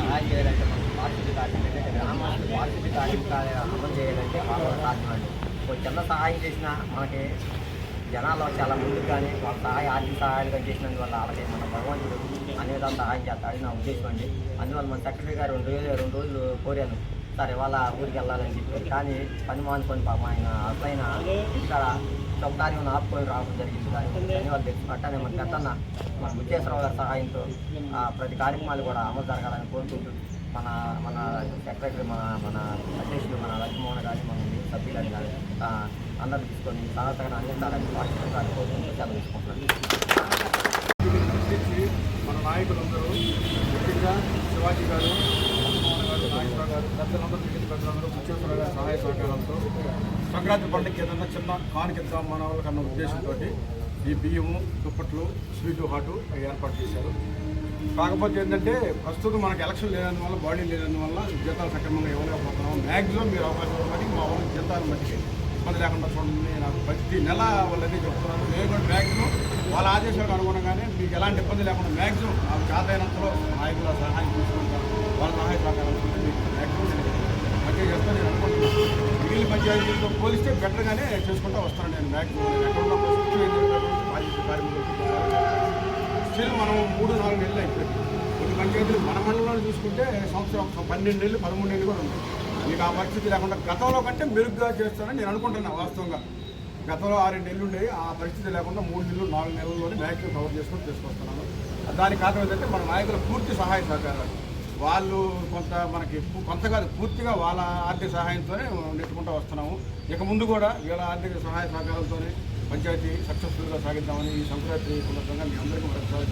సహాయం చేయాలంటే మనకు పారిశుద్ధ్య కార్మికులు గ్రామాలకు పారిశుద్ధ్య కార్మికాలు అమలు చేయాలంటే వాళ్ళ సాధ్యం అండి ఒక చిన్న సహాయం చేసినా మనకి జనాల్లో చాలా ముందుకు కానీ వాళ్ళ సహాయ ఆర్థిక సహాయాలు కానీ చేసినందువల్ల వాళ్ళకి మన భగవంతుడు అన్ని విధాలు సహాయం చేస్తాడని నా ఉద్దేశం అండి. అందువల్ల మన సెక్రటరీ గారు రెండు రోజులు రెండు రోజులు కోరాను. సరే వాళ్ళ ఊరికి వెళ్ళాలని చెప్పి. కానీ పని మానుకొని పాపం ఆయన అసలైన ఇక్కడ చొక్కాని ఆపుకొని రావడం జరిగింది. కానీ ధన్యవాదాలు తెచ్చినట్టనే మన గతన్న మన బుచ్చేశ్వరరావు గారి సహాయంతో ఆ, ప్రతి కార్యక్రమాలు కూడా అమలు జరగాలని కోరుకుంటూ మన మన సెక్రటరీ మన మన అధ్యక్షుడు మన లక్ష్మోహన్ గారి మన సభ్యులని కానీ అందరూ తీసుకొని సహకారం అందించాలని పాఠశాల కోరుకుంటూ సెలవు తీసుకుంటున్నాను. మన నాయకులందరూ ముఖ్యంగా శివాజీ గారు నాగేశ్వరరావు మిగిలిన గారి సహాయ సహకారంతో సంక్రాంతి పండుగకి ఏదైనా చిన్న కానుకిద్దాం మన వాళ్ళకన్న ఉద్దేశంతో ఈ బియ్యము దుప్పట్లు స్వీటు హాటు అవి ఏర్పాటు చేశారు. కాకపోతే ఏంటంటే ప్రస్తుతం మనకు ఎలక్షన్ లేనందువల్ల బాడీ లేనందువల్ల జీతాలు సక్రమంగా ఇవ్వలేకపోతున్నాం. మ్యాక్సిమం మీరు అవకాశం బట్టి మా వాళ్ళకి జీతాలు మట్టికి ఇబ్బంది లేకుండా చూడండి. నాకు ప్రతి నెల వాళ్ళని చెప్తున్నారు. నేను కూడా మ్యాక్సిమం వాళ్ళ ఆదేశాలకు అనుగుణంగానే మీకు ఎలాంటి ఇబ్బంది లేకుండా మ్యాక్సిమం నాకు చేతైనంతలో నాయకుల సహాయం తీసుకుంటాను. వాళ్ళ సహాయ సహకారాలు మీకు మ్యాక్సిమం నేను మంచిగా చేస్తాను నేను అనుకుంటున్నాను మిగిలిన పంచాయతీలతో పోలిస్తే బెటర్గానే చేసుకుంటూ వస్తాను నేను మ్యాక్సిమం ఎక్కడ స్టిల్ మనం మూడు నాలుగు నెలలు అయిపోయింది. కొన్ని పంచాయతీలు మన మండలంలో చూసుకుంటే సంవత్సరం ఒక పన్నెండు నెలలు పదమూడు నెలలు కూడా ఉన్నాయి. మీకు ఆ పరిస్థితి లేకుండా గతంలో కంటే మెరుగ్గా చేస్తానని నేను అనుకుంటున్నాను వాస్తవంగా. గతంలో ఆరు నెలలు ఉండేవి ఆ పరిస్థితి లేకుండా మూడు నెలలు నాలుగు నెలల్లోనే మ్యాక్సిమం కవర్ చేసుకొని తీసుకొస్తున్నాను. దానికి కారణం ఏంటంటే మన నాయకుల పూర్తి సహాయ సహకారాలు. వాళ్ళు కొంత మనకి కొంత కాదు పూర్తిగా వాళ్ళ ఆర్థిక సహాయంతోనే నెట్టుకుంటూ వస్తున్నాము. ఇక ముందు కూడా వీళ్ళ ఆర్థిక సహాయ సహకారంతోనే పంచాయతీ సక్సెస్ఫుల్గా సాగిద్దామని ఈ సంక్రాంతి సందర్భంగా మీ అందరికీ మరొకసారి